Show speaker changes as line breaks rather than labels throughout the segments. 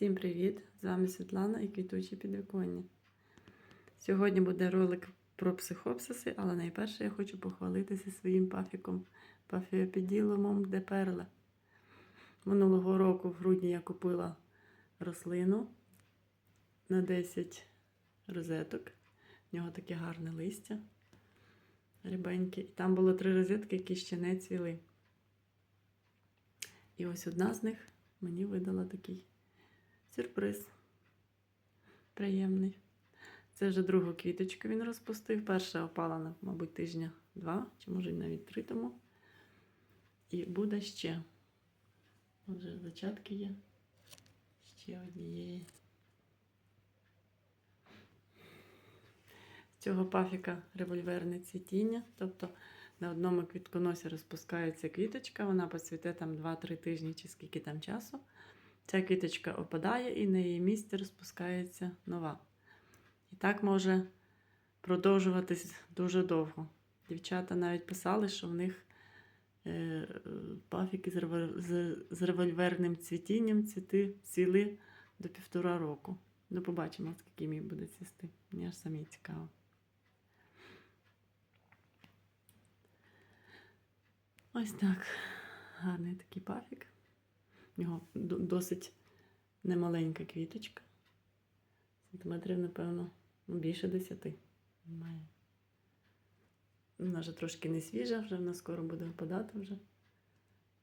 Всім привіт! З вами Світлана і квітучі підвіконня. Сьогодні буде ролик про психопсиси, але найперше я хочу похвалитися своїм пафіком пафіопіділумом де перла. Минулого року в грудні я купила рослину на 10 розеток. В нього таке гарне листя рябеньке. І там було три розетки, які ще не цвіли. І ось одна з них мені видала такий сюрприз. Приємний. Це вже другу квіточку він розпустив. Перша опала, мабуть, тижня два, чи може навіть три тому. І буде ще. Отже, зачатки є. Ще однієї. З цього пафіка револьверне цвітіння. Тобто на одному квітконосі розпускається квіточка, вона поцвіте там 2-3 тижні чи скільки там часу. Ця квіточка опадає і на її місці розпускається нова. І так може продовжуватись дуже довго. Дівчата навіть писали, що в них е, пафіки з, револьверним цвітінням цвіти цвіли до півтора року. Ну, побачимо, скільки мій буде цвісти. Мені аж самі цікаво. Ось так. Гарний такий пафік. У нього досить немаленька квіточка. Сантиметрів, напевно, ну, більше десяти має. Вона вже трошки не свіжа, вже вона скоро буде випадати вже.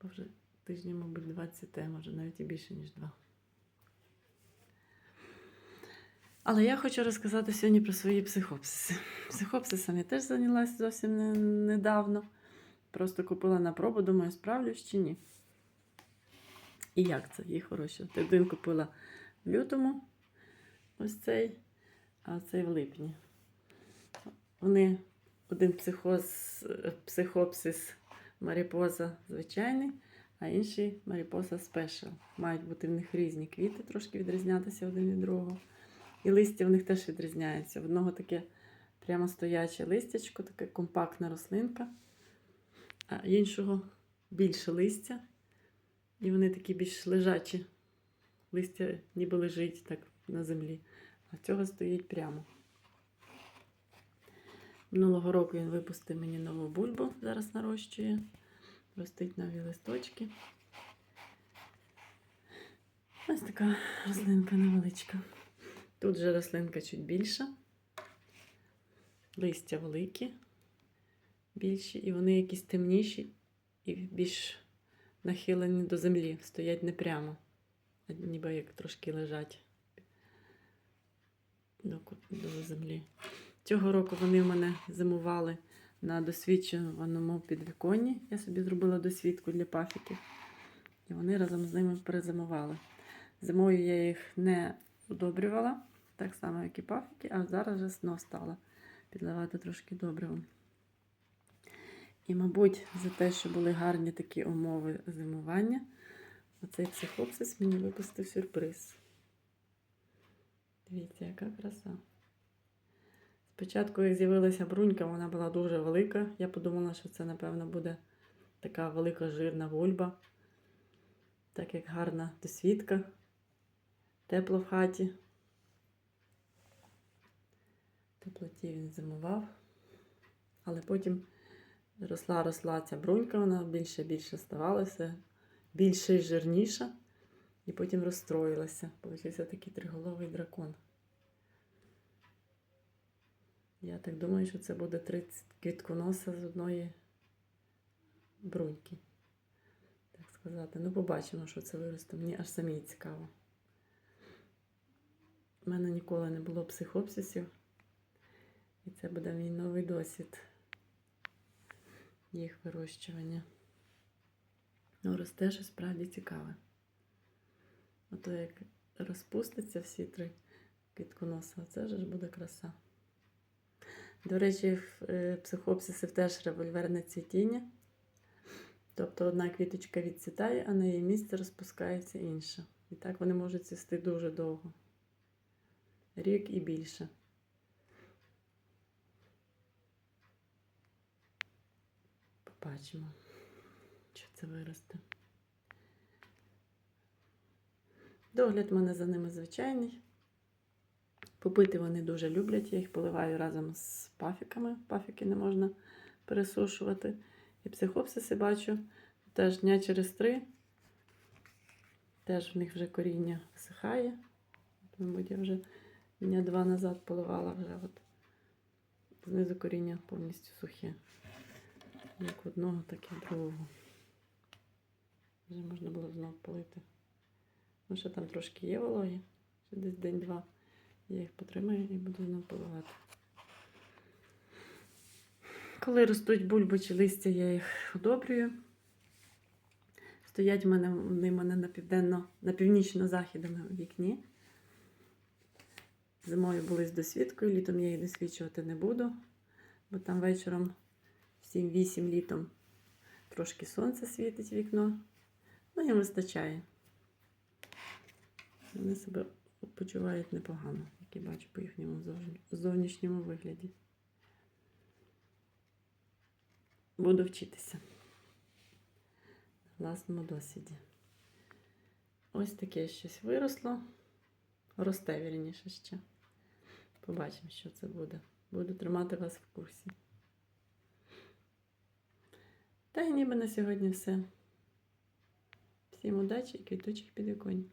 Бо вже тижні, мабуть, 20, може навіть і більше, ніж два. Але я хочу розказати сьогодні про свої психопсиси. Психопсисом я теж зайнялася зовсім недавно. Просто купила на пробу, думаю, справлюсь чи ні. І як це їх вирощувати? Один купила в лютому, ось цей, а цей в липні. Вони один психоз, психопсис маріпоза звичайний, а інший маріпоза спешл. Мають бути в них різні квіти, трошки відрізнятися один від другого. І листя в них теж відрізняється. В одного таке прямо стояче листячко, таке компактна рослинка, а іншого більше листя. І вони такі більш лежачі. Листя ніби лежить так на землі. А цього стоїть прямо. Минулого року він випустив мені нову бульбу, зараз нарощує. Ростить нові листочки. Ось така рослинка невеличка. Тут же рослинка чуть більша. Листя великі, більші, і вони якісь темніші і більш нахилені до землі, стоять не прямо, а ніби як трошки лежать до, до землі. Цього року вони в мене зимували на досвідченому підвіконні. Я собі зробила досвідку для пафіків. І вони разом з ними перезимували. Зимою я їх не удобрювала, так само, як і пафіки, а зараз вже знов стала підливати трошки добривом. І, мабуть, за те, що були гарні такі умови зимування, оцей психопсис мені випустив сюрприз. Дивіться, яка краса. Спочатку, як з'явилася брунька, вона була дуже велика. Я подумала, що це, напевно, буде така велика жирна вульба, так як гарна досвідка, тепло в хаті. Теплоті він зимував, але потім росла, росла ця брунька, вона більше більше ставалася, більше і жирніша, і потім розстроїлася. Получився такий триголовий дракон. Я так думаю, що це буде 30 квітконоса з одної бруньки. Так сказати. Ну, побачимо, що це виросте. Мені аж самій цікаво. У мене ніколи не було психопсисів. І це буде мій новий досвід їх вирощування. Ну, росте що справді цікаве. Ото як розпуститься всі три квітконоса, це ж буде краса. До речі, в е, психопсисів теж револьверне цвітіння. Тобто одна квіточка відцвітає, а на її місці розпускається інша. І так вони можуть цвісти дуже довго. Рік і більше. Побачимо, що це виросте. Догляд в мене за ними звичайний. Попити вони дуже люблять, я їх поливаю разом з пафіками. Пафіки не можна пересушувати. І психопсиси бачу теж дня через три. Теж в них вже коріння всихає. Мабуть, я вже дня два назад поливала вже от. Знизу коріння повністю сухе. Як одного, так і другого. Вже можна було знов полити. Ну, ще там трошки є вологі, ще десь день-два. Я їх потримаю і буду знов поливати. Коли ростуть бульби чи листя, я їх удобрюю. Стоять в мене, вони в мене на південно, на північно-західному вікні. Зимою були з досвідкою, літом я їх досвідчувати не буду, бо там вечором 7-8 літом трошки сонце світить вікно. Ну, їм вистачає. Вони себе почувають непогано, як я бачу по їхньому зовнішньому вигляді. Буду вчитися на власному досвіді. Ось таке щось виросло. Росте, вірніше ще. Побачимо, що це буде. Буду тримати вас в курсі. Та й ніби на сьогодні все. Всім удачі і квітучих підвіконь.